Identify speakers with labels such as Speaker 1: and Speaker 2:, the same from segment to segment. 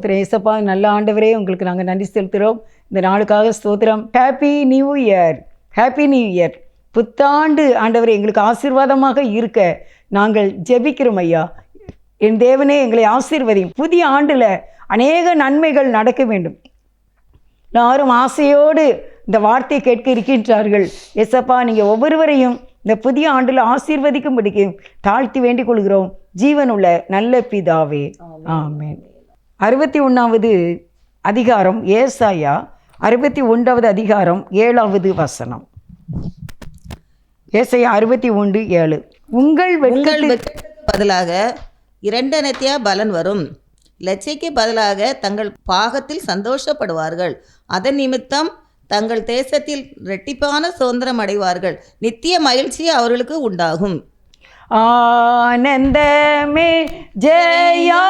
Speaker 1: ஸ்தோத்திரம். ஏசப்பா நல்ல ஆண்டவரே உங்களுக்கு நாங்கள் நன்றி செலுத்துகிறோம் இந்த நாளுக்காக ஸ்தோத்திரம். Happy new year happy new year புத்தாண்டு ஆண்டவரே எங்களுக்கு ஆசீர்வாதமாக இருக்க நாங்கள் ஜெபிக்கிறோம் ஐயா. என் தேவனே எங்களை ஆசீர்வதியும் புதிய ஆண்டில் அநேக நன்மைகள் நடக்க வேண்டும். எல்லாரும் ஆசையோடு இந்த வார்த்தையை கேட்க இருக்கின்றார்கள். எசப்பா நீங்கள் ஒவ்வொருவரையும் இந்த புதிய ஆண்டில் ஆசீர்வதிக்கும்படிக்கு தாழ்த்தி வேண்டிக் கொள்கிறோம். ஜீவனுள்ள நல்ல பிதாவே. ஆமென். அறுபத்தி ஒன்றாவது அதிகாரம் ஏசாயா அறுபத்தி ஒன்றாவது அதிகாரம் ஏழாவது வசனம். ஏசாயா அறுபத்தி ஒன்று ஏழு. உங்கள்
Speaker 2: உங்கள் பதிலாக இரண்டனத்தியா பலன் வரும். லட்சைக்கு பதிலாக தங்கள் பாகத்தில் சந்தோஷப்படுவார்கள். அதன் நிமித்தம் தங்கள் தேசத்தில் இரட்டிப்பான சுதந்திரம் அடைவார்கள். நித்திய மகிழ்ச்சி அவர்களுக்கு உண்டாகும்.
Speaker 1: ஆனந்தமே ஜெயா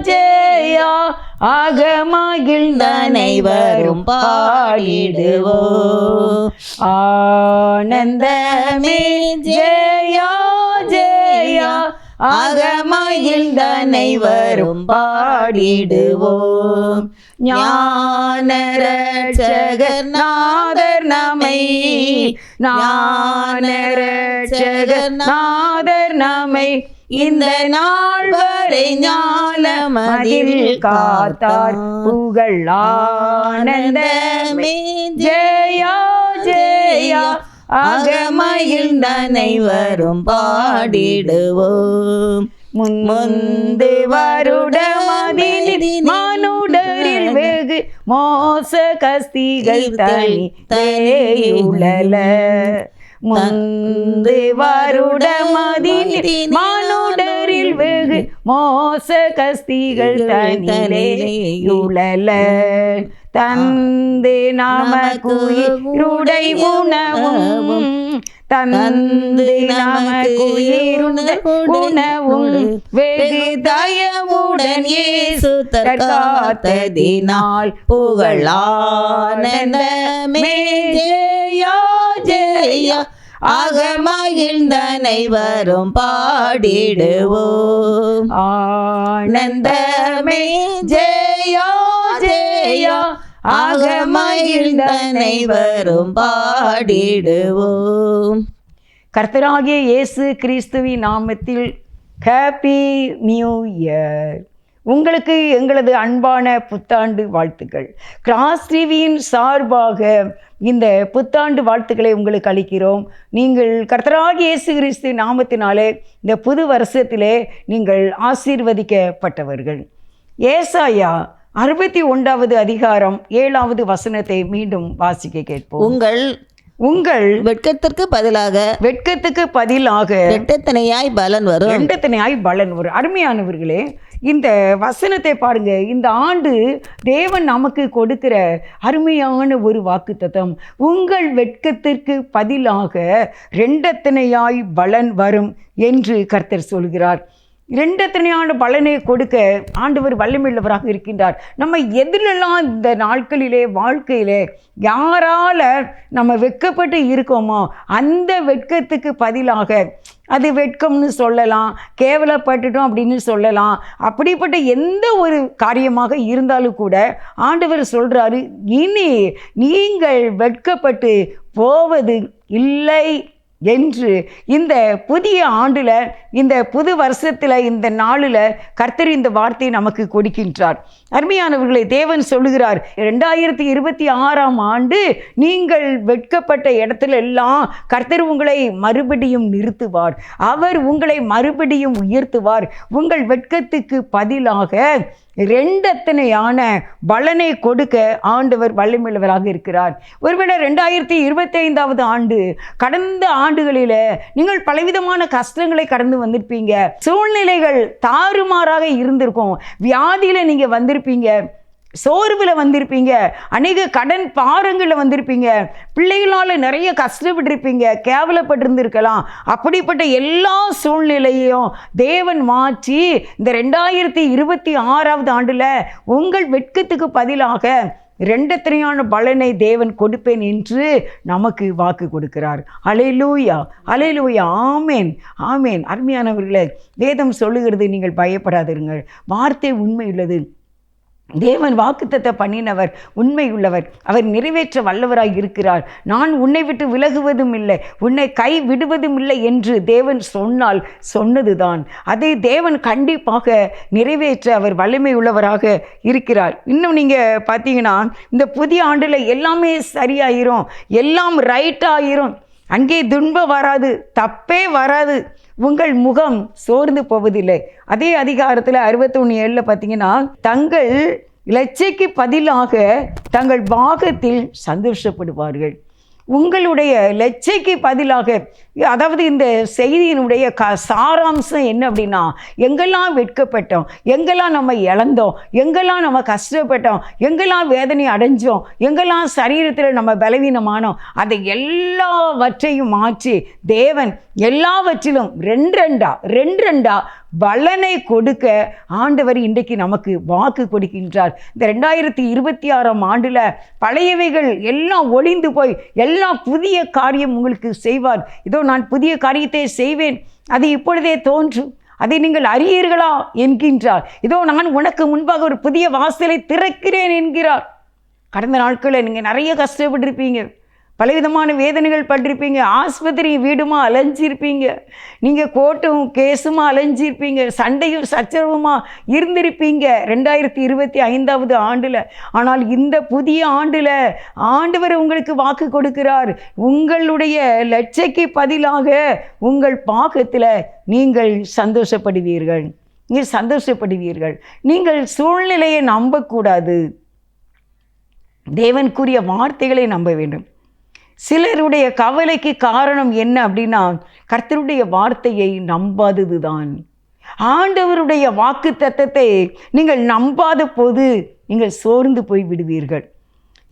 Speaker 1: ஜெயா ஆகமகிழ்ந்தனை வரும் பாடிடுவோ. ஆனந்தமே ஜெயா ஜெயா ஆகமகிழ்ந்தனை வரும் பாடிடுவோம் ஞானரட்சகநாதர் நமை ஞானரட்சகநாதர் நமை இந்த நாள் வரை ஞானமதில் காத்தார் புகழ் ஆனந்தமே. ஜெயா ஜெயா அகமயில் வரும் பாடிடுவோம். முந்து வருடமதில் மானுடரில் வெகு மோச கஸ்திகள் தனி தேயுழல முந்து வருடமதில் மானுடரில் வெகு மோச கஸ்திகள் தந்து நமக்குயிருடை உணவும். தந்து நமக்குயிருட உணவும். வெகு தயவுடன் இயேசு தற்காத்ததினால் புகழானந்தமே. ஜெயா ஜெயா. அகமகிழ்ந்தனை வரும் பாடிடுவோம். ஆனந்தமே. ஜெயா ஜெயா. ஆக அகமகிழ்ந்தனை வரும் பாடிடுவோம். கர்த்தராகிய இயேசு கிறிஸ்துவின் நாமத்தில் ஹாப்பி நியூ இயர் உங்களுக்கு எங்களது அன்பான புத்தாண்டு வாழ்த்துக்கள். கிராஸ் டிவியின் சார்பாக இந்த புத்தாண்டு வாழ்த்துக்களை உங்களுக்கு அளிக்கிறோம். நீங்கள் கர்த்தராக இயேசு கிறிஸ்து நாமத்தினாலே இந்த புது வருஷத்திலே நீங்கள் ஆசீர்வதிக்கப்பட்டவர்கள். ஏசாயா அறுபத்தி ஒன்றாவது அதிகாரம் ஏழாவது வசனத்தை மீண்டும் வாசிக்க கேட்போம்.
Speaker 2: உங்கள்
Speaker 1: உங்கள்
Speaker 2: வெட்கத்திற்கு பதிலாக
Speaker 1: வெட்கத்துக்கு பதிலாக
Speaker 2: ரெட்டத்தனையாய் பலன் வரும்.
Speaker 1: ரெண்டத்தினாய் பலன் வரும். அருமையானவர்களே இந்த வசனத்தை பாருங்க. இந்த ஆண்டு தேவன் நமக்கு கொடுக்கிற அருமையான ஒரு வாக்குத்தத்தம். உங்கள் வெட்கத்திற்கு பதிலாக ரெண்டத்தனையாய் பலன் வரும் என்று கர்த்தர் சொல்கிறார். இரண்டத்தனையான பலனை கொடுக்க ஆண்டவர் வல்லமையுள்ளவராக இருக்கின்றார். நம்ம எதிலெல்லாம் இந்த நாட்களிலே வாழ்க்கையிலே யாரால நம்ம வெட்கப்பட்டு இருக்கோமோ அந்த வெட்கத்துக்கு பதிலாக அது வெட்கம்னு சொல்லலாம் கேவலப்பட்டுட்டோம் அப்படின்னு சொல்லலாம் அப்படிப்பட்ட எந்த ஒரு காரியமாக இருந்தாலும் கூட ஆண்டவர் சொல்கிறாரு இனி நீங்கள் வெட்கப்பட்டு போவது இல்லை. என்று இந்த புதிய ஆண்டில் இந்த புது வருஷத்தில் இந்த நாளில் கர்த்தர் இந்த வார்த்தையை நமக்கு கொடுக்கின்றார். அருமையானவர்களை தேவன் சொல்லுகிறார் ரெண்டாயிரத்தி இருபத்தி ஆறாம் ஆண்டு நீங்கள் வெட்கப்பட்ட இடத்துல எல்லாம் கர்த்தர் உங்களை மறுபடியும் நிறுத்துவார். அவர் உங்களை மறுபடியும் உயர்த்துவார். உங்கள் வெட்கத்துக்கு பதிலாக ரெண்டத்தனையான பலனை கொடுக்க ஆண்டவர் வல்லமையுள்ளவராக இருக்கிறார். ஒருவேளை ரெண்டாயிரத்தி இருபத்தி ஐந்தாவது ஆண்டு கடந்த ஆண்டுகளில் நீங்கள் பலவிதமான கஷ்டங்களை கடந்து வந்திருப்பீங்க. சூழ்நிலைகள் தாறுமாறாக இருந்திருக்கும். வியாதியில் நீங்கள் வந்திருப்பீங்க. சோர்வில் வந்திருப்பீங்க. அநேக கடன் பாரங்களில் வந்திருப்பீங்க. பிள்ளைகளால் நிறைய கஷ்டப்பட்டிருப்பீங்க. கேவலப்பட்டிருந்திருக்கலாம். அப்படிப்பட்ட எல்லா சூழ்நிலையையும் தேவன் மாற்றி இந்த ரெண்டாயிரத்தி இருபத்தி ஆறாவது ஆண்டில் உங்கள் வெட்கத்துக்கு பதிலாக ரெண்டத்திரையான பலனை தேவன் கொடுப்பேன் என்று நமக்கு வாக்கு கொடுக்கிறார். அலையிலூயா அலையிலூயா ஆமேன் ஆமேன். அருமையானவர்களே வேதம் சொல்லுகிறது நீங்கள் பயப்படாதிருங்கள். வார்த்தை உண்மை உள்ளது. தேவன் வாக்குத்தத்தை பண்ணினவர் உண்மை உள்ளவர் அவர் நிறைவேற்ற வல்லவராய் இருக்கிறார். நான் உன்னை விட்டு விலகுவதும் இல்லை உன்னை கை விடுவதும் இல்லை என்று தேவன் சொன்னால் சொன்னதுதான். அதை தேவன் கண்டிப்பாக நிறைவேற்ற அவர் வல்லமை உள்ளவராக இருக்கிறார். இன்னும் நீங்கள் பார்த்தீங்கன்னா இந்த புதிய ஆண்டில் எல்லாமே சரியாயிரும் எல்லாம் ரைட் ஆயிரும். அங்கே துன்பம் வராது தப்பே வராது. உங்கள் முகம் சோர்ந்து போவதில்லை. அதே அதிகாரத்தில் அறுபத்தொன்று ஏழில் பார்த்தீங்கன்னா தங்கள் இலச்சைக்கு பதிலாக தங்கள் பாகத்தில் சந்தோஷப்படுவார்கள். உங்களுடைய லட்சைக்கு பதிலாக அதாவது இந்த செய்தியினுடைய க சாராம்சம் என்ன அப்படின்னா எங்கெல்லாம் வெட்கப்பட்டோம் எங்கெல்லாம் நம்ம இழந்தோம் எங்கெல்லாம் நம்ம கஷ்டப்பட்டோம் எங்கெல்லாம் வேதனை அடைஞ்சோம் எங்கெல்லாம் சரீரத்தில் நம்ம பலவீனமானோம் அதை எல்லாவற்றையும் மாற்றி தேவன் எல்லாவற்றிலும் ரெண்டு ரெண்டா ரெண்டு ரெண்டா பலனை கொடுக்க ஆண்டவர் இன்றைக்கு நமக்கு வாக்கு கொடுக்கின்றார். இந்த ரெண்டாயிரத்தி இருபத்தி ஆறாம் ஆண்டில் பழையவைகள் எல்லாம் ஒளிந்து போய் எல்லாம் புதிய காரியம் உங்களுக்கு செய்வார். இதோ நான் புதிய காரியத்தை செய்வேன். அது இப்பொழுதே தோன்றும் அதை நீங்கள் அறியீர்களா என்கின்றார். இதோ நான் உனக்கு முன்பாக ஒரு புதிய வாசலை திறக்கிறேன் என்கிறார். கடந்த நாட்களில் நீங்கள் நிறைய கஷ்டப்பட்டிருப்பீங்க. பலவிதமான வேதனைகள் பட்டிருப்பீங்க. ஆஸ்பத்திரி வீடுமா அலைஞ்சிருப்பீங்க. நீங்கள் கோர்ட்டும் கேஸுமா அலைஞ்சிருப்பீங்க. சண்டையும் சச்சரவுமா இருந்திருப்பீங்க. ரெண்டாயிரத்தி இருபத்தி ஐந்தாவது ஆண்டில். ஆனால் இந்த புதிய ஆண்டில் ஆண்டவர் உங்களுக்கு வாக்கு கொடுக்கிறார். உங்களுடைய லட்சைக்கு பதிலாக உங்கள் பாகத்தில் நீங்கள் சந்தோஷப்படுவீர்கள். நீங்கள் சந்தோஷப்படுவீர்கள். நீங்கள் சூழ்நிலையை நம்பக்கூடாது. தேவன் கூறிய வார்த்தைகளை நம்ப வேண்டும். சிலருடைய கவலைக்கு காரணம் என்ன அப்படின்னா கர்த்தருடைய வார்த்தையை நம்பாதது தான் ஆண்டவருடைய வாக்கு தத்தத்தை நீங்கள் நம்பாத போது நீங்கள் சோர்ந்து போய் விடுவீர்கள்.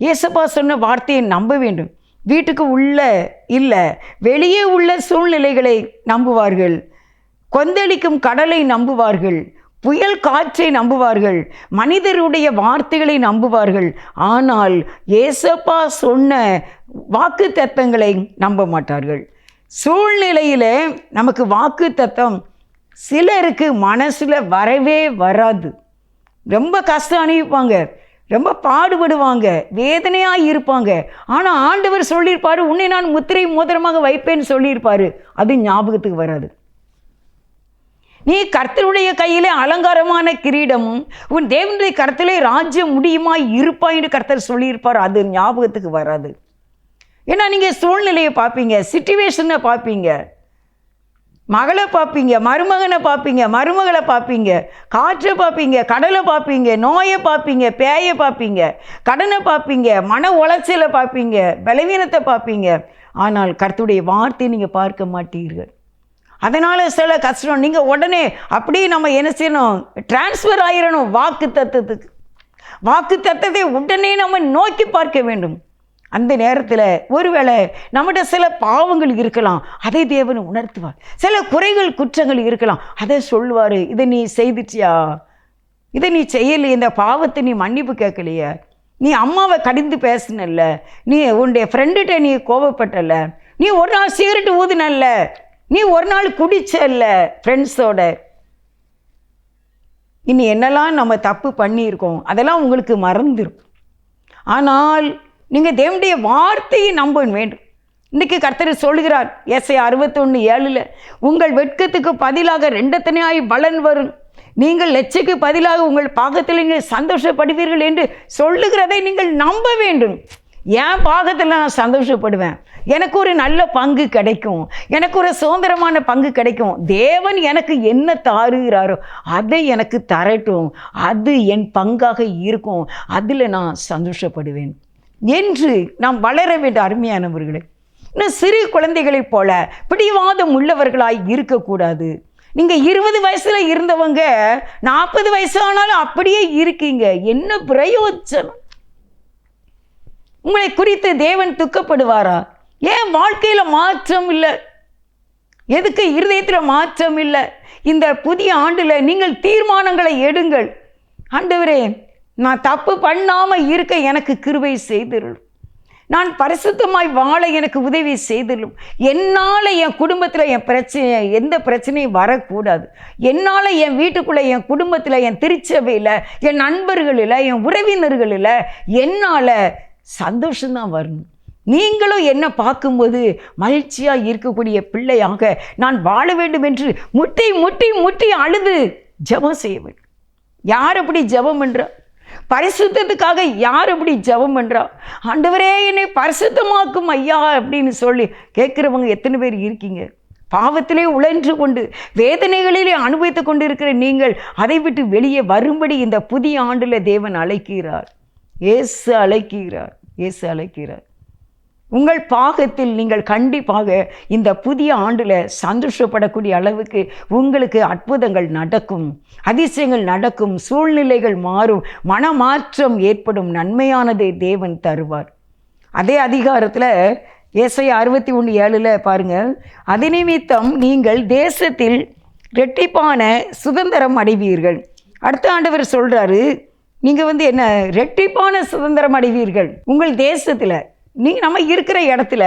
Speaker 1: இயேசப்பா சொன்ன வார்த்தையை நம்ப வேண்டும். வீட்டுக்கு உள்ள இல்லை வெளியே உள்ள சூழ்நிலைகளை நம்புவார்கள். கொந்தளிக்கும் கடலை நம்புவார்கள். புயல் காற்றை நம்புவார்கள் மனிதருடைய வார்த்தைகளை நம்புவார்கள். ஆனால் ஏசப்பா சொன்ன வாக்கு தத்தங்களை நம்ப மாட்டார்கள். சூழ்நிலையில் நமக்கு வாக்கு தத்தம் சிலருக்கு மனசில் வரவே வராது. ரொம்ப கஷ்டம் அணிவிப்பாங்க ரொம்ப பாடுபடுவாங்க வேதனையாக இருப்பாங்க. ஆனால் ஆண்டவர் சொல்லியிருப்பார் உன்னை நான் முத்திரை மோதிரமாக வைப்பேன்னு சொல்லியிருப்பார். அது ஞாபகத்துக்கு வராது. நீ கர்த்தருடைய கையிலே அலங்காரமான கிரீடமும் உன் தேவனுடைய கருத்திலே ராஜ்யம் முடியுமா இருப்பாயின்னு என்று கர்த்தர் சொல்லியிருப்பார். அது ஞாபகத்துக்கு வராது. ஏன்னா நீங்கள் சூழ்நிலையை பார்ப்பீங்க சுச்சுவேஷனை பார்ப்பீங்க. மகளை பார்ப்பீங்க மருமகனை பார்ப்பீங்க மருமகளை பார்ப்பீங்க காற்றை பார்ப்பீங்க கடலை பார்ப்பீங்க நோயை பார்ப்பீங்க பேயை பார்ப்பீங்க கடனை பார்ப்பீங்க மன உளைச்சலை பார்ப்பீங்க பலவீனத்தை பார்ப்பீங்க. ஆனால் கருத்துடைய வார்த்தையை நீங்கள் பார்க்க மாட்டீர்கள். அதனால் சில கஷ்டம். நீங்கள் உடனே அப்படியே நம்ம என்ன செய்யணும்? டிரான்ஸ்ஃபர் ஆகிடணும் வாக்கு தத்துவத்துக்கு. வாக்கு தத்துவத்தை உடனே நம்ம நோக்கி பார்க்க வேண்டும். அந்த நேரத்தில் ஒருவேளை நம்மகிட்ட சில பாவங்கள் இருக்கலாம். அதை தேவன் உணர்த்துவார். சில குறைகள் குற்றங்கள் இருக்கலாம். அதை சொல்லுவார். இதை நீ செய்துச்சியா இதை நீ செய்யலையே. இந்த பாவத்தை நீ மன்னிப்பு கேட்கலையே. நீ அம்மாவை கடிந்து பேசினல்ல. நீ உன்னுடைய ஃப்ரெண்டுகிட்ட நீ கோவப்பட்டல நீ ஒரு நாள் சிகரெட் ஊதுனல்ல. நீ ஒரு நாள் குடிச்சல்ல ஃப்ரெண்ட்ஸோட இனி என்னெல்லாம் நம்ம தப்பு பண்ணியிருக்கோம் அதெல்லாம் உங்களுக்கு மறந்துடும் ஆனால் நீங்கள் தேவனுடைய வார்த்தையை நம்ப வேண்டும். இன்றைக்கி கர்த்தர் சொல்கிறார் எஸ்ஐ அறுபத்தொன்று ஏழில் உங்கள் வெட்கத்துக்கு பதிலாக ரெண்டத்தனையாய் பலன் வரும். நீங்கள் லட்சக்கு பதிலாக உங்கள் பாகத்தில் நீங்கள் சந்தோஷப்படுவீர்கள் என்று சொல்லுகிறதை நீங்கள் நம்ப வேண்டும். என் பாகத்தில் நான் சந்தோஷப்படுவேன். எனக்கு ஒரு நல்ல பங்கு கிடைக்கும். எனக்கு ஒரு சுதந்திரமான பங்கு கிடைக்கும். தேவன் எனக்கு என்ன தாருகிறாரோ அதை எனக்கு தரட்டும். அது என் பங்காக இருக்கும். அதில் நான் சந்தோஷப்படுவேன். என்று நாம் வளர வேண்டும் அருமையானவர்களே இன்னும் சிறு குழந்தைகளைப் போல பிடிவாதம் உள்ளவர்களாய் இருக்கக்கூடாது. நீங்கள் இருபது வயசில் இருந்தவங்க நாற்பது வயசு ஆனாலும் அப்படியே இருக்கீங்க. என்ன பிரயோஜனம்? உங்களை குறித்து தேவன் துக்கப்படுவாரா? ஏன் வாழ்க்கையில் மாற்றம் இல்லை? எதுக்கு இருதயத்தில் மாற்றம் இல்லை? இந்த புதிய ஆண்டில் நீங்கள் தீர்மானங்களை எடுங்கள். ஆண்டவரே நான் தப்பு பண்ணாமல் இருக்க எனக்கு கிருவை செய்திருள் நான் பரிசுத்தமாய் வாழ எனக்கு உதவி செய்திலும் என்னால் என் குடும்பத்தில் என் பிரச்சனை எந்த பிரச்சனையும் வரக்கூடாது. என்னால் என் வீட்டுக்குள்ளே என் குடும்பத்தில் என் திருச்சபையில் என் நண்பர்களில் என் உறவினர்களில் என்னால் சந்தோஷம்தான் வரணும். நீங்களும் என்ன பார்க்கும்போது மகிழ்ச்சியாக இருக்கக்கூடிய பிள்ளையாக நான் வாழ வேண்டும் என்று முட்டி முட்டி முட்டி அழுது ஜெபம் செய்ய வேண்டும். யார் அப்படி ஜெபம் பண்ணுறா பரிசுத்தத்துக்காக யார் அப்படி ஜெபம் பண்ணுறா ஆண்டவரே என்னை பரிசுத்தமாக்கும் ஐயா அப்படின்னு சொல்லி கேட்குறவங்க எத்தனை பேர் இருக்கீங்க? பாவத்திலே உழன்று கொண்டு வேதனைகளிலே அனுபவித்து கொண்டு இருக்கிற நீங்கள் அதை விட்டு வெளியே வரும்படி இந்த புதிய ஆண்டில் தேவன் அழைக்கிறார். இயேசு அழைக்கிறார். இயேசு அழைக்கிறார். உங்கள் பாகத்தில் நீங்கள் கண்டிப்பாக இந்த புதிய ஆண்டில் சந்தோஷப்படக்கூடிய அளவுக்கு உங்களுக்கு அற்புதங்கள் நடக்கும். அதிசயங்கள் நடக்கும். சூழ்நிலைகள் மாறும். மனமாற்றம் ஏற்படும். நன்மையானதை தேவன் தருவார். அதே அதிகாரத்தில் ஏசை அறுபத்தி ஒன்று ஏழில் பாருங்கள் அது நிமித்தம் நீங்கள் தேசத்தில் ரெட்டிப்பான சுதந்திரம் அடைவீர்கள். அடுத்த ஆண்டவர் சொல்கிறாரு நீங்கள் வந்து என்ன ரெட்டிப்பான சுதந்திரம் அடைவீர்கள். உங்கள் தேசத்தில் நீங்கள் நம்ம இருக்கிற இடத்துல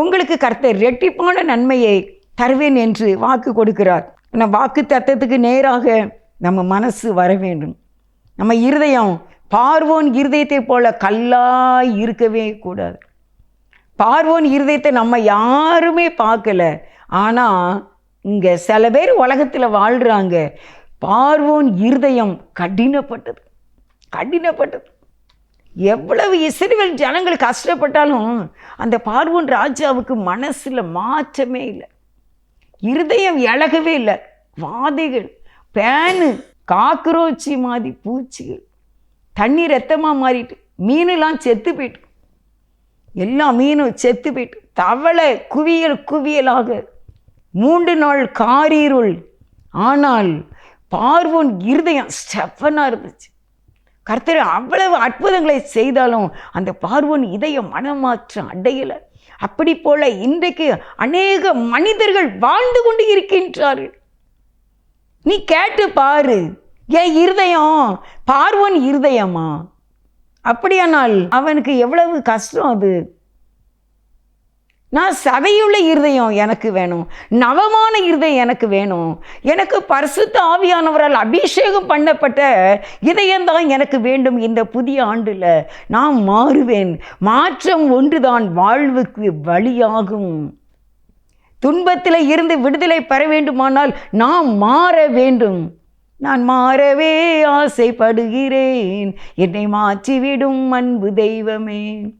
Speaker 1: உங்களுக்கு கர்த்தர் ரெட்டிப்பான நன்மையை தருவேன் என்று வாக்கு கொடுக்கிறார். ஆனால் வாக்கு தத்தத்துக்கு நேராக நம்ம மனசு வர வேண்டும். நம்ம இருதயம் பார்வோன் இருதயத்தை போல கல்லாய் இருக்கவே கூடாது. பார்வோன் இருதயத்தை நம்ம யாருமே பார்க்கல. ஆனால் இங்கே சில பேர் உலகத்தில் வாழ்கிறாங்க பார்வோன் இருதயம் கடினப்பட்டது. கடினப்பட்டது. எவ்வளவு இஸ்ரேல் ஜனங்கள் கஷ்டப்பட்டாலும் அந்த பார்வன் ராஜாவுக்கு மனசில் மாற்றமே இல்லை. இருதயம் இழகவே இல்லை. வாதைகள் பேனு காக்ரோச்சி மாதிரி பூச்சிகள் தண்ணி ரத்தமாக மாறிட்டு மீனெல்லாம் செத்து போயிட்டு எல்லா மீனும் செத்து போயிட்டு தவளை குவியல் குவியலாக மூன்று நாள் காரீருள். ஆனால் பார்வோன் இருதயம் ஸ்டெஃபனாக இருந்துச்சு. கர்த்தர் அவ்வளவு அற்புதங்களை செய்தாலும் அந்த பார்வோன் இதயம் மனமாற்றம் அடையலை. அப்படி போல இன்றைக்கு அநேக மனிதர்கள் வாழ்ந்து கொண்டு இருக்கின்றார்கள். நீ கேட்டு பாரு என் இருதயம் பார்வன் இருதயமா? அப்படியானால் அவனுக்கு எவ்வளவு கஷ்டம் அது. நான் சதையுள்ள இருதயம் எனக்கு வேணும். நவமான இருதயம் எனக்கு வேணும். எனக்கு பரிசுத்த ஆவியானவரால் அபிஷேகம் பண்ணப்பட்ட இதயம்தான் எனக்கு வேண்டும் இந்த புதிய ஆண்டில். நான் மாறுவேன். மாற்றம் ஒன்றுதான். வாழ்வுக்கு வழியாகும். துன்பத்தில் இருந்து விடுதலை பெற வேண்டுமானால் நாம் மாற வேண்டும். நான் மாறவே ஆசைப்படுகிறேன். என்னை மாற்றிவிடும் அன்பு தெய்வமே.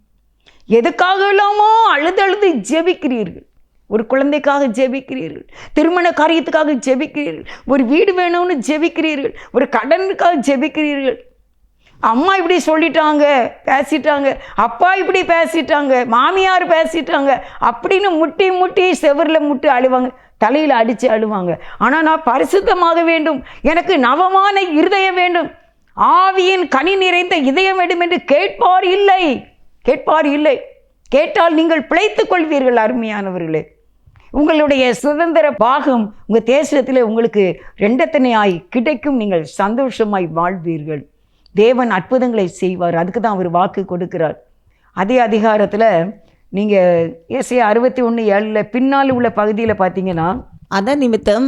Speaker 1: எதுக்காக இல்லாமோ அழுது அழுது ஜெபிக்கிறீர்கள்? ஒரு குழந்தைக்காக ஜெபிக்கிறீர்கள். திருமண காரியத்துக்காக ஜெபிக்கிறீர்கள். ஒரு வீடு வேணும்னு ஜெபிக்கிறீர்கள். ஒரு கடனுக்காக ஜெபிக்கிறீர்கள். அம்மா இப்படி சொல்லிட்டாங்க பேசிட்டாங்க. அப்பா இப்படி பேசிட்டாங்க. மாமியார் பேசிட்டாங்க. அப்படின்னு முட்டி முட்டி செவரில் முட்டி அழுவாங்க. தலையில் அடித்து அழுவாங்க. ஆனால் நான் பரிசுத்தமாக வேண்டும். எனக்கு நவமான இருதயம் வேண்டும். ஆவியின் கனி நிறைந்த இதயம் வேண்டும் என்று கேட்பார் இல்லை. கேட்பார் இல்லை. கேட்டால் நீங்கள் பிழைத்துக் கொள்வீர்கள் அருமையானவர்களே. உங்களுடைய சுதந்திர பாகம் உங்கள் தேசத்தில் உங்களுக்கு ரெண்டத்தனையாய் கிடைக்கும் நீங்கள் சந்தோஷமாய் வாழ்வீர்கள். தேவன் அற்புதங்களை செய்வார் அதுக்கு தான் அவர் வாக்கு கொடுக்கிறார். அதே அதிகாரத்தில் நீங்கள் ஏசிய அறுபத்தி ஒன்று ஏழில் பின்னால் உள்ள பகுதியில் பார்த்தீங்கன்னா
Speaker 2: அதன் நிமித்தம்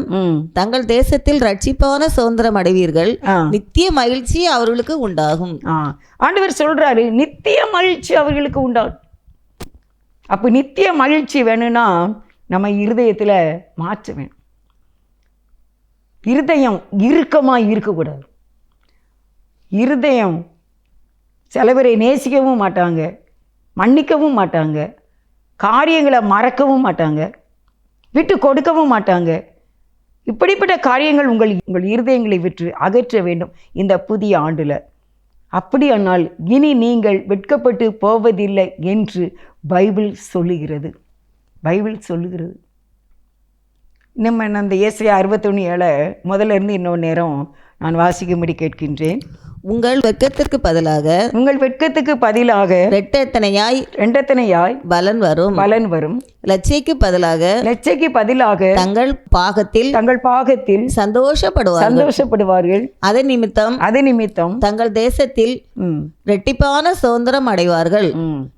Speaker 2: தங்கள் தேசத்தில் ரட்சிப்பான சுதந்திரம் அடைவீர்கள். நித்திய மகிழ்ச்சி அவர்களுக்கு உண்டாகும்.
Speaker 1: ஆண்டவர் சொல்கிறாரு நித்திய மகிழ்ச்சி அவர்களுக்கு உண்டாகும் அப்போ நித்திய மகிழ்ச்சி வேணும்னா நம்ம இருதயத்தில் மாற்ற வேணும். இருதயம் இறுக்கமாக இருக்கக்கூடாது. இருதயம் சில பேரை நேசிக்கவும் மாட்டாங்க மன்னிக்கவும் மாட்டாங்க காரியங்களை மறக்கவும் மாட்டாங்க. விட்டு கொடுக்கவும் மாட்டாங்க. இப்படிப்பட்ட காரியங்கள் உங்கள் உங்கள் இருதயங்களை விற்று அகற்ற வேண்டும் இந்த புதிய ஆண்டில். அப்படியானால் இனி நீங்கள் வெட்கப்பட்டு போவதில்லை என்று பைபிள் சொல்லுகிறது. பைபிள் சொல்லுகிறது. நம்ம அந்த ஏசையா அறுபத்தொன்று ஏழை முதல்ல இருந்து இன்னொரு நேரம் நான் வாசிக்கும்படி கேட்கின்றேன்.
Speaker 2: உங்கள் வெட்கத்திற்கு பதிலாக
Speaker 1: உங்கள் வெட்கத்துக்கு பதிலாக
Speaker 2: ரெட்டத்தனையாய்
Speaker 1: ரெண்டத்தனையாய்
Speaker 2: பலன் வரும்.
Speaker 1: பலன் வரும்.
Speaker 2: லட்சைக்கு பதிலாக
Speaker 1: லட்சைக்கு பதிலாக
Speaker 2: தங்கள் பாகத்தில்
Speaker 1: தங்கள் பாகத்தில்
Speaker 2: சந்தோஷப்படுவார்கள்.
Speaker 1: சந்தோஷப்படுவார்கள்.
Speaker 2: அதன் நிமித்தம்
Speaker 1: அது நிமித்தம்
Speaker 2: தங்கள் தேசத்தில் ரெட்டிப்பான சுதந்திரம் அடைவார்கள்.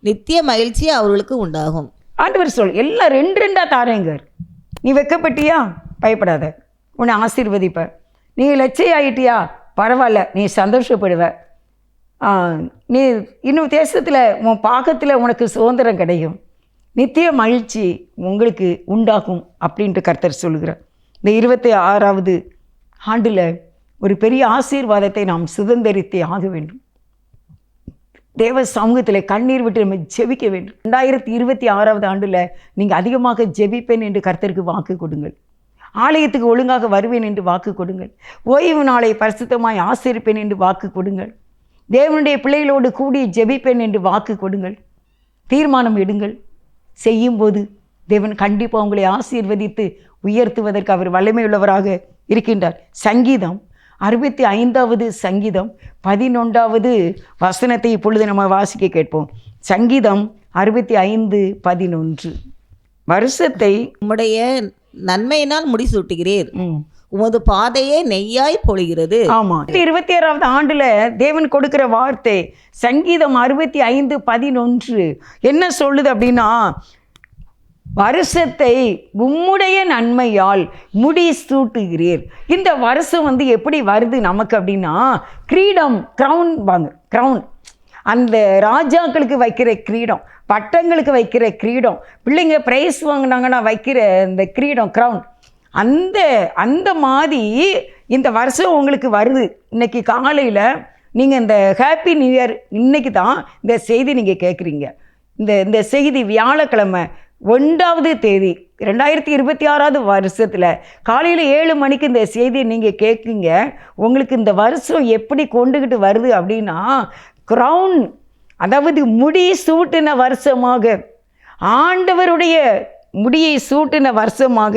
Speaker 2: நித்திய மகிழ்ச்சி அவர்களுக்கு உண்டாகும்.
Speaker 1: ஆண்டவர் சொல் எல்லாம் ரெண்டு ரெண்டா தாரேங்கர். நீ வெக்கப்பட்டியா? பயப்படாத. உன்னை ஆசீர்வதிப்ப நீ லட்சை ஆயிட்டியா பரவாயில்ல நீ சந்தோஷப்படுவ. நீ இன்னும் தேசத்தில் உன் பாக்கத்தில் உனக்கு சுதந்திரம் கிடைக்கும் நித்திய மகிழ்ச்சி உங்களுக்கு உண்டாகும் அப்படின்ட்டு கர்த்தர் சொல்கிறார் இந்த இருபத்தி ஆறாவது ஆண்டில் ஒரு பெரிய ஆசீர்வாதத்தை நாம் சுதந்திரித்தே ஆக வேண்டும். தேவ சமூகத்தில் கண்ணீர் விட்டு நம்ம ஜெபிக்க வேண்டும். ரெண்டாயிரத்தி இருபத்தி ஆறாவது ஆண்டில் நீங்கள் அதிகமாக ஜெபிப்பேன் என்று கர்த்தருக்கு வாக்கு கொடுங்கள். ஆலயத்துக்கு ஒழுங்காக வருவேன் என்று வாக்கு கொடுங்கள். ஓய்வு நாளை பரிசுத்தமாய் ஆசிரிப்பேன் என்று வாக்கு கொடுங்கள். தேவனுடைய பிள்ளைகளோடு கூடி ஜெபிப்பேன் என்று வாக்கு கொடுங்கள். தீர்மானம் எடுங்கள். செய்யும்போது தேவன் கண்டிப்பாக உங்களை ஆசீர்வதித்து உயர்த்துவதற்கு அவர் வல்லமையுள்ளவராக இருக்கின்றார். சங்கீதம் அறுபத்தி ஐந்தாவது சங்கீதம் பதினொன்றாவது வசனத்தை இப்பொழுது நம்ம வாசிக்க கேட்போம். சங்கீதம் அறுபத்தி ஐந்து பதினொன்று. வருஷத்தை
Speaker 2: உம்முடைய நன்மையினால் முடிசூட்டுகிறீர். உமது பாதையே நெய்யாய் பொழிகிறது.
Speaker 1: ஆமா. இருபத்தி ஆறாவது ஆண்டுல தேவன் கொடுக்கிற வார்த்தை சங்கீதம் அறுபத்தி ஐந்து பதினொன்று என்ன சொல்லுது அப்படின்னா வருஷத்தை உம்முடைய நன்மையால் முடி சூட்டுகிறீர் இந்த வருஷம் வந்து எப்படி வருது நமக்கு அப்படின்னா கிரீடம் க்ரௌன் வாங்க க்ரௌன் அந்த ராஜாக்களுக்கு வைக்கிற கிரீடம். பட்டங்களுக்கு வைக்கிற கிரீடம். பிள்ளைங்க ப்ரைஸ் வாங்கினாங்கன்னா வைக்கிற இந்த கிரீடம் க்ரௌன் அந்த அந்த மாதிரி இந்த வருஷம் உங்களுக்கு வருது. இன்னைக்கு காலையில் நீங்கள் இந்த ஹாப்பி நியூ இயர் இன்னைக்கு தான் இந்த செய்தி நீங்கள் கேட்குறீங்க இந்த இந்த செய்தி வியாழக்கிழமை ஒன்றாவது தேதி ரெண்டாயிரத்தி இருபத்தி ஆறாவது வருஷத்தில் காலையில் ஏழு மணிக்கு இந்த செய்தியை நீங்கள் கேட்குங்க உங்களுக்கு இந்த வருஷம் எப்படி கொண்டுக்கிட்டு வருது அப்படின்னா க்ரௌன் அதாவது முடி சூட்டின வருஷமாக ஆண்டவருடைய முடியை சூட்டின வருஷமாக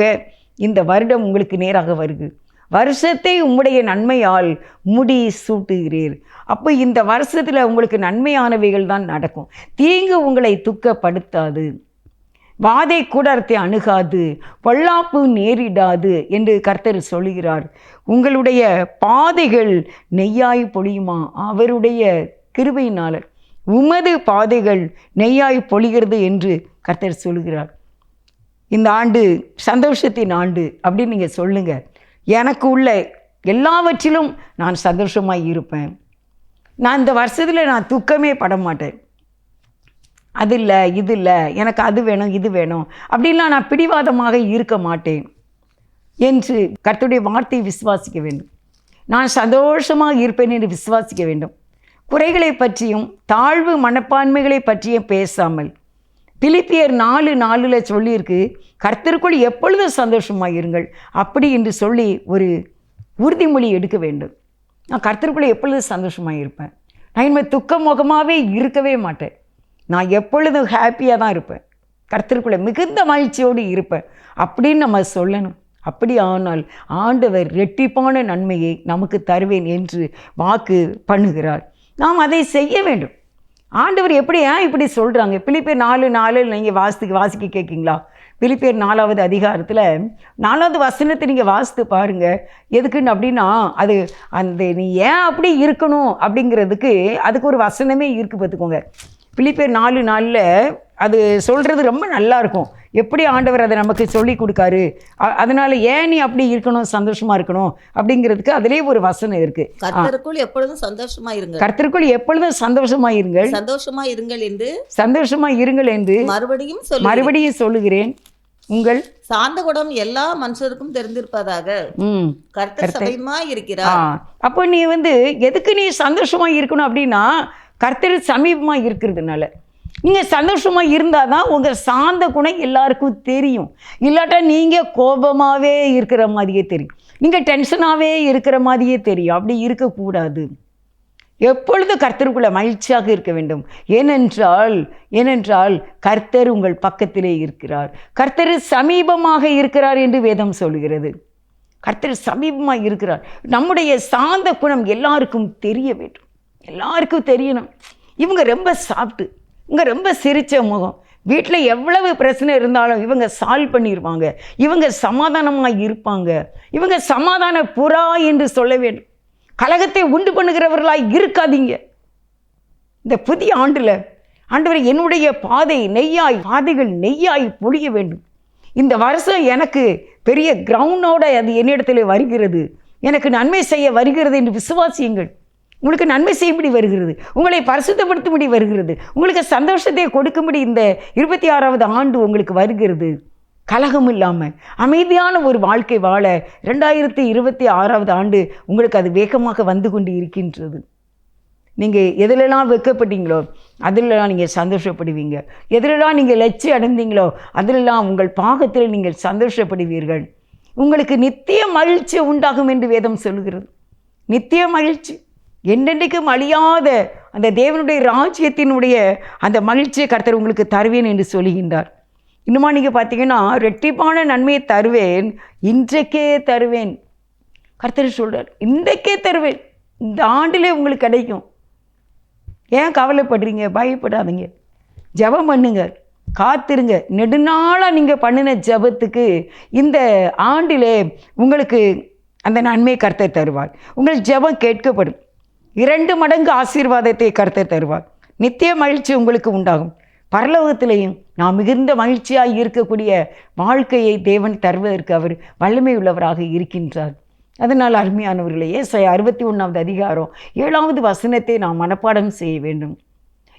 Speaker 1: இந்த வருடம் உங்களுக்கு நேராக வருது. வருஷத்தை உங்களுடைய நன்மையால் முடி சூட்டுகிறீர். அப்போ இந்த வருஷத்தில் உங்களுக்கு நன்மையானவைகள் தான் நடக்கும். தீங்கு உங்களை துக்கப்படுத்தாது. வாதை கூடாரத்தை அணுகாது. பொல்லாப்பு நேரிடாது என்று கர்த்தர் சொல்கிறார் உங்களுடைய பாதைகள் நெய்யாய் பொழியுமா? அவருடைய கிருபையினால. உமது பாதைகள் நெய்யாய் பொழிகிறது என்று கர்த்தர் சொல்கிறார் இந்த ஆண்டு சந்தோஷத்தின் ஆண்டு அப்படின்னு நீங்கள் சொல்லுங்கள் எனக்கு உள்ள எல்லாவற்றிலும் நான் சந்தோஷமாக இருப்பேன். நான் இந்த வருஷத்தில் நான் துக்கமே பட மாட்டேன். அது இல்லை இது இல்லை எனக்கு அது வேணும் இது வேணும் அப்படின்லாம் நான் பிடிவாதமாக இருக்க மாட்டேன் என்று கர்த்தருடைய வார்த்தையை விசுவாசிக்க வேண்டும். நான் சந்தோஷமாக இருப்பேன் என்று விசுவாசிக்க வேண்டும். குறைகளை பற்றியும் தாழ்வு மனப்பான்மைகளை பற்றியும் பேசாமல். பிலிப்பியர் நாலு நாலில் சொல்லியிருக்கு கர்த்தருக்குள் எப்பொழுதும் சந்தோஷமாக இருங்கள் அப்படி என்று சொல்லி ஒரு உறுதிமொழி எடுக்க வேண்டும். நான் கர்த்தருக்குள்ளே எப்பொழுதும் சந்தோஷமாக இருப்பேன் நான் இனிமேல் துக்க முகமாகவே இருக்கவே மாட்டேன். நான் எப்பொழுதும் ஹாப்பியாக தான் இருப்பேன். கர்த்தருக்குள்ளே மிகுந்த மகிழ்ச்சியோடு இருப்பேன். அப்படின்னு நம்ம சொல்லணும். அப்படி ஆனால் ஆண்டவர் ரெட்டிப்பான நன்மையை நமக்கு தருவேன் என்று வாக்கு பண்ணுகிறார். நாம் அதை செய்ய வேண்டும். ஆண்டவர் எப்படி ஏன் இப்படி சொல்கிறாங்க பிலிப்பேர் நாலு நாலு நீங்கள் வாசித்து வாசிக்க கேட்கிங்களா? பிலிப்பேர் நாலாவது அதிகாரத்தில் நாலாவது வசனத்தை நீங்கள் வாசித்து பாருங்கள் எதுக்குன்னு அப்படின்னா அது அந்த நீ ஏன் அப்படி இருக்கணும் அப்படிங்கிறதுக்கு அதுக்கு ஒரு வசனமே இருக்குது பார்த்துக்கோங்க. பிலிப்பேர் நாலு நாளில் அது சொல்கிறது ரொம்ப நல்லா இருக்கும். எப்படி ஆண்டவர் அதை நமக்கு சொல்லி கொடுக்காரு? அதனால ஏன் நீ அப்படி இருக்கணும் சந்தோஷமா இருக்கணும்? அப்படிங்கிறதுக்கு அதிலே ஒரு வசனம் இருக்கு.
Speaker 2: கர்த்தருக்குள் எப்பொழுதும் சந்தோஷமா இருங்கள்.
Speaker 1: கர்த்தருக்குள் எப்பொழுதும் சந்தோஷமா இருங்கள்.
Speaker 2: சந்தோஷமா இருங்கள் என்று
Speaker 1: சந்தோஷமா இருங்கள் என்று
Speaker 2: மறுபடியும்
Speaker 1: மறுபடியும் சொல்லுகிறேன். உங்கள்
Speaker 2: சாந்த குணம் எல்லா மனுஷருக்கும் தெரிந்திருப்பதாக கர்த்தர் சபையுமா
Speaker 1: ஆ
Speaker 2: இருக்கிறார்.
Speaker 1: அப்போ நீ வந்து எதுக்கு நீ சந்தோஷமா இருக்கணும் அப்படின்னா கர்த்தர் சமீபமாக இருக்கிறதுனால. நீங்கள் சந்தோஷமாக இருந்தால் தான் உங்கள் சார்ந்த குணம் எல்லாருக்கும் தெரியும். இல்லாட்டா நீங்கள் கோபமாகவே இருக்கிற மாதிரியே தெரியும். நீங்கள் டென்ஷனாகவே இருக்கிற மாதிரியே தெரியும். அப்படி இருக்கக்கூடாது. எப்பொழுது கர்த்தருக்குள்ள மகிழ்ச்சியாக இருக்க வேண்டும்? ஏனென்றால் ஏனென்றால் கர்த்தர் உங்கள் பக்கத்திலே இருக்கிறார். கர்த்தர் சமீபமாக இருக்கிறார் என்று வேதம் சொல்கிறது. கர்த்தர் சமீபமாக இருக்கிறார். நம்முடைய சாந்த குணம் எல்லாருக்கும் தெரிய வேண்டும். எல்லாருக்கும் தெரியணும். இவங்க ரொம்ப சாப்பிட்டு இங்கே ரொம்ப சிரித்த முகம். வீட்டில் எவ்வளவு பிரச்சனை இருந்தாலும் இவங்க சால்வ் பண்ணிடுவாங்க இவங்க சமாதானமாக இருப்பாங்க. இவங்க சமாதான புறா என்று சொல்ல வேண்டும். கலகத்தை உண்டு பண்ணுகிறவர்களாக இருக்காதீங்க. இந்த புதிய ஆண்டில் ஆண்டவர் என்னுடைய பாதை நெய்யாய் பாதைகள் நெய்யாய் பொழிய வேண்டும். இந்த வருஷம் எனக்கு பெரிய கிரவுண்டோட அது என்னிடத்தில் வருகிறது. எனக்கு நன்மை செய்ய வருகிறது என்று விசுவாசியுங்கள். உங்களுக்கு நன்மை செய்யும்படி வருகிறது. உங்களை பரிசுத்தப்படுத்தும்படி வருகிறது. உங்களுக்கு சந்தோஷத்தை கொடுக்கும்படி இந்த இருபத்தி ஆறாவது ஆண்டு உங்களுக்கு வருகிறது. கலகம் இல்லாமல் அமைதியான ஒரு வாழ்க்கை வாழ ரெண்டாயிரத்தி இருபத்தி ஆறாவது ஆண்டு உங்களுக்கு அது வேகமாக வந்து கொண்டு இருக்கின்றது. நீங்கள் எதிலெல்லாம் வெக்கப்பட்டீங்களோ அதிலெல்லாம் நீங்கள் சந்தோஷப்படுவீங்க. எதிலெல்லாம் நீங்கள் லட்சி அடைந்தீங்களோ அதிலெல்லாம் உங்கள் பாகத்தில் நீங்கள் சந்தோஷப்படுவீர்கள். உங்களுக்கு நித்திய மகிழ்ச்சி உண்டாகும் என்று வேதம் சொல்கிறது. நித்திய மகிழ்ச்சி. என்றென்றைக்கும் அழியாத அந்த தேவனுடைய ராஜ்யத்தினுடைய அந்த மகிழ்ச்சியை கர்த்தர் உங்களுக்கு தருவேன் என்று சொல்லுகின்றார். இன்னுமா நீங்கள் பார்த்தீங்கன்னா ரெட்டிப்பான நன்மையை தருவேன் இன்றைக்கே தருவேன். கர்த்தர் சொல்கிறார் இன்றைக்கே தருவேன். இந்த ஆண்டிலே உங்களுக்கு கிடைக்கும். ஏன் கவலைப்படுறீங்க? பயப்படாதீங்க. ஜெபம் பண்ணுங்க. காத்திருங்க. நெடுநாளாக நீங்கள் பண்ணின ஜெபத்துக்கு இந்த ஆண்டிலே உங்களுக்கு அந்த நன்மை கர்த்தர் தருவார். உங்கள் ஜெபம் கேட்கப்படும். இரண்டு மடங்கு ஆசீர்வாதத்தை கருத்தை தருவார். நித்திய மகிழ்ச்சி உங்களுக்கு உண்டாகும். பரலோகத்திலேயும் நாம் மிகுந்த மகிழ்ச்சியாக இருக்கக்கூடிய வாழ்க்கையை தேவன் தருவதற்கு அவர் வல்லமை உள்ளவராக இருக்கின்றார். அதனால் அருமையானவர்களே ஏசாயா அறுபத்தி ஒன்றாவது அதிகாரம் ஏழாவது வசனத்தை நாம் மனப்பாடம் செய்ய வேண்டும்.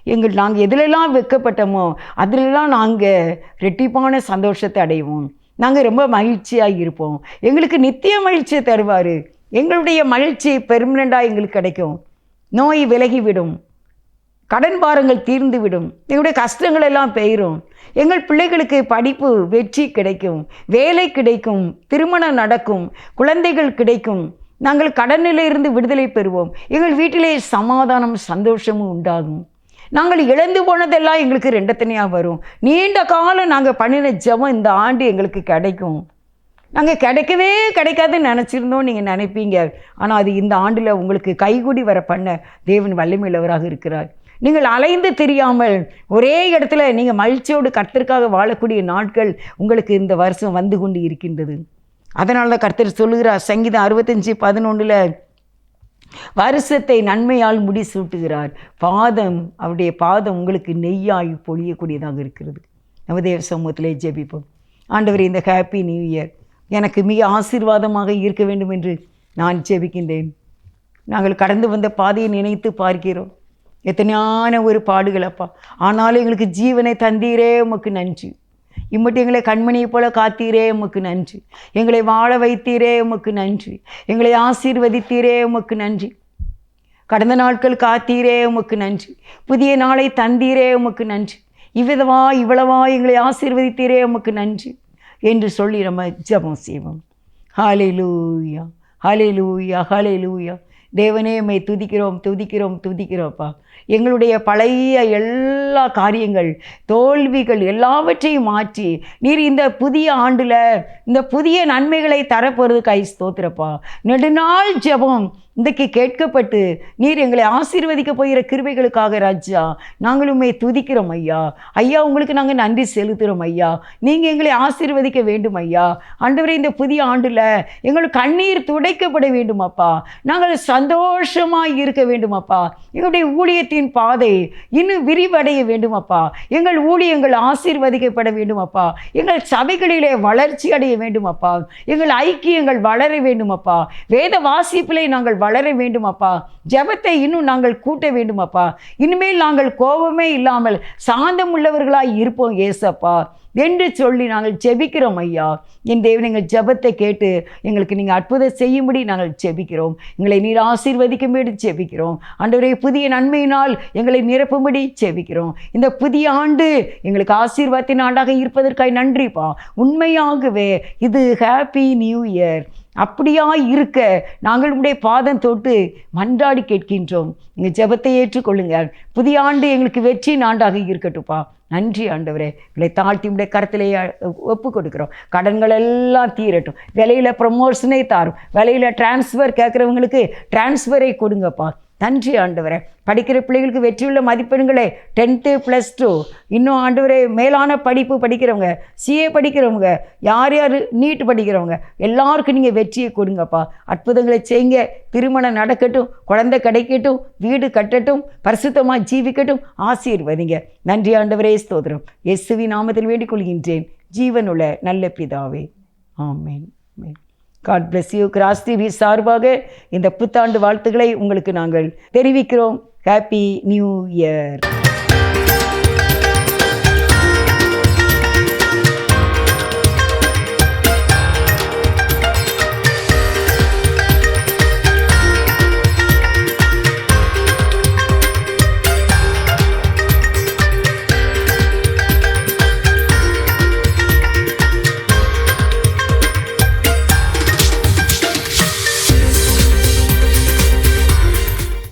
Speaker 1: எங்கள் நாங்கள் எதிலெல்லாம் வெக்கப்பட்டோமோ அதிலெல்லாம் நாங்கள் ரெட்டிப்பான சந்தோஷத்தை அடைவோம். நாங்கள் ரொம்ப மகிழ்ச்சியாக இருப்போம். எங்களுக்கு நித்திய மகிழ்ச்சியை தருவார். எங்களுடைய மகிழ்ச்சி பெர்மனெண்ட்டாக எங்களுக்கு கிடைக்கும். நோய் விலகிவிடும். கடன் பாரங்கள் தீர்ந்துவிடும். எங்களுடைய கஷ்டங்கள் எல்லாம் பெயரும். எங்கள் பிள்ளைகளுக்கு படிப்பு வெற்றி கிடைக்கும். வேலை கிடைக்கும். திருமணம் நடக்கும். குழந்தைகள் கிடைக்கும். நாங்கள் கடனிலிருந்து விடுதலை பெறுவோம். எங்கள் வீட்டிலே சமாதானம் சந்தோஷமும் உண்டாகும். நாங்கள் இழந்து போனதெல்லாம் எங்களுக்கு ரெண்டத்தனையாக வரும். நீண்ட காலம் நாங்கள் பண்ணின ஜெபம் இந்த ஆண்டு எங்களுக்கு கிடைக்கும். நாங்கள் கிடைக்கவே கிடைக்காதுன்னு நினச்சிருந்தோம் நீங்கள் நினைப்பீங்க. ஆனால் அது இந்த ஆண்டில் உங்களுக்கு கைகூடி வர பண்ண தேவன் வல்லமையுள்ளவராக இருக்கிறார். நீங்கள் அலைந்து தெரியாமல் ஒரே இடத்துல நீங்கள் மகிழ்ச்சியோடு கர்த்தருக்காக வாழக்கூடிய நாட்கள் உங்களுக்கு இந்த வருஷம் வந்து கொண்டு இருக்கின்றது. அதனால தான் கர்த்தர் சொல்லுகிறார் சங்கீதம் அறுபத்தஞ்சி பதினொன்றில் வருஷத்தை நன்மையால் முடி சூட்டுகிறார் பாதம் அவருடைய பாதம் உங்களுக்கு நெய்யாய் பொழியக்கூடியதாக இருக்கிறது. நம்ம தேவ சமூகத்திலே ஜெபிப்போம். ஆண்டவர் இந்த ஹாப்பி நியூ இயர் எனக்கு மிக ஆசீர்வாதமாக இருக்க வேண்டும் என்று நான் ஜெபிக்கின்றேன். நாங்கள் கடந்து வந்த பாதையை நினைத்து பார்க்கிறோம். எத்தனையான ஒரு பாடுகள் அப்பா. ஆனாலும் எங்களுக்கு ஜீவனை தந்தீரே உமக்கு நன்றி. இம்மட்டு எங்களை கண்மணியை போல காத்தீரே உமக்கு நன்றி. எங்களை வாழ வைத்தீரே உமக்கு நன்றி. எங்களை ஆசீர்வதித்தீரே உமக்கு நன்றி. கடந்த நாட்கள் காத்தீரே உமக்கு நன்றி. புதிய நாளை தந்தீரே உமக்கு நன்றி. இவ்விதவா இவ்வளவா எங்களை ஆசீர்வதித்தீரே உமக்கு நன்றி. என்று சொல்லி நம்ம ஜெபம் செய்வோம். ஹாலே லூயா ஹாலே லூயா ஹாலே லூயா தேவனே மை துதிக்கிறோம் துதிக்கிறோம் துதிக்கிறோப்பா எங்களுடைய பழைய எல்லா காரியங்கள் தோல்விகள் எல்லாவற்றையும் மாற்றி நீர் இந்த புதிய ஆண்டில் இந்த புதிய நன்மைகளை தரப்போகிறது கை ஸ்தோத்திரப்பா. நெடுநாள் ஜெபம் இன்றைக்கு கேட்கப்பட்டு நீர் எங்களை ஆசீர்வதிக்க போகிற கிருபைகளுக்காக ராஜா நாங்கள் உண்மை துதிக்கிறோம் ஐயா. ஐயா உங்களுக்கு நாங்கள் நன்றி செலுத்துகிறோம் ஐயா. நீங்கள் எங்களை ஆசீர்வதிக்க வேண்டும் ஐயா. ஆண்டவரே இந்த புதிய ஆண்டில் எங்களுக்கு கண்ணீர் துடைக்கப்பட வேண்டும் அப்பா. நாங்கள் சந்தோஷமாக இருக்க வேண்டும் அப்பா. எங்களுடைய ஊழியத்தின் பாதை இன்னும் விரிவடைய வேண்டும் அப்பா. எங்கள் ஊழியங்கள் ஆசீர்வதிக்கப்பட வேண்டும் அப்பா. எங்கள் சபைகளிலே வளர்ச்சி அடைய வேண்டும் அப்பா. எங்கள் ஐக்கியங்கள் வளர வேண்டும் அப்பா. வேத வாசிப்பிலே நாங்கள் வளர வேண்டும் அப்பா ஜெபத்தை இன்னும் நாங்கள் கூட்ட வேண்டும் அப்பா இனிமேல் நாங்கள் கோபமே இல்லாமல் சாந்தம் உள்ளவர்களாய் இருப்போம் ஏசப்பா என்று சொல்லி நாங்கள் ஜெபிக்கிறோம் ஐயா. என் தேவன் எங்கள் ஜெபத்தை கேட்டு எங்களுக்கு நீங்கள் அற்புதம் செய்யும்படி நாங்கள் ஜெபிக்கிறோம். எங்களை நீர் ஆசீர்வதிக்கும்படி ஜெபிக்கிறோம். ஆண்டவரே புதிய நன்மையினால் எங்களை நிரப்பும்படி ஜெபிக்கிறோம். இந்த புதிய ஆண்டு எங்களுக்கு ஆசீர்வாதத்தின் ஆண்டாக இருப்பதற்காய் நன்றிப்பா. உண்மையாகவே இது ஹாப்பி நியூ இயர் அப்படியா இருக்க நாங்கள் உடைய பாதம் தொட்டு மன்றாடி கேட்கின்றோம். எங்கள் ஜெபத்தை ஏற்றுக்கொள்ளுங்கள். புதிய ஆண்டு எங்களுக்கு வெற்றியின் ஆண்டாக இருக்கட்டும்ப்பா. நன்றி ஆண்டவரே. இதை தாழ்த்தி உடைய கருத்திலே ஒப்பு கொடுக்குறோம். கடன்கள் எல்லாம் தீரட்டும். விலையில் ப்ரமோஷனே தாரும். விலையில் டிரான்ஸ்ஃபர் கேட்குறவங்களுக்கு டிரான்ஸ்ஃபரை கொடுங்கப்பா. நன்றி ஆண்டவரே. படிக்கிற பிள்ளைகளுக்கு வெற்றியுள்ள மதிப்பெண்களே. டென்த்து ப்ளஸ் டூ இன்னும் ஆண்டவரே மேலான படிப்பு படிக்கிறவங்க சிஏ படிக்கிறவங்க யார் யார் நீட் படிக்கிறவங்க எல்லாருக்கும் நீங்கள் வெற்றியை கொடுங்கப்பா. அற்புதங்களை செய்யுங்க. திருமணம் நடக்கட்டும் குழந்தை கிடைக்கட்டும் வீடு கட்டட்டும் பரிசுத்தமாக ஜீவிக்கட்டும் ஆசீர்வதிங்க. நன்றி ஆண்டவரே ஸ்தோத்திரம். எஸ்வி நாமத்தில் வேண்டிக் கொள்கின்றேன் ஜீவனுள்ள நல்ல பிதாவே. ஆமேன். ஆமென். God bless you Cross TV சார்பாக இந்த புத்தாண்டு வாழ்த்துக்களை உங்களுக்கு நாங்கள் தெரிவிக்கிறோம். Happy new year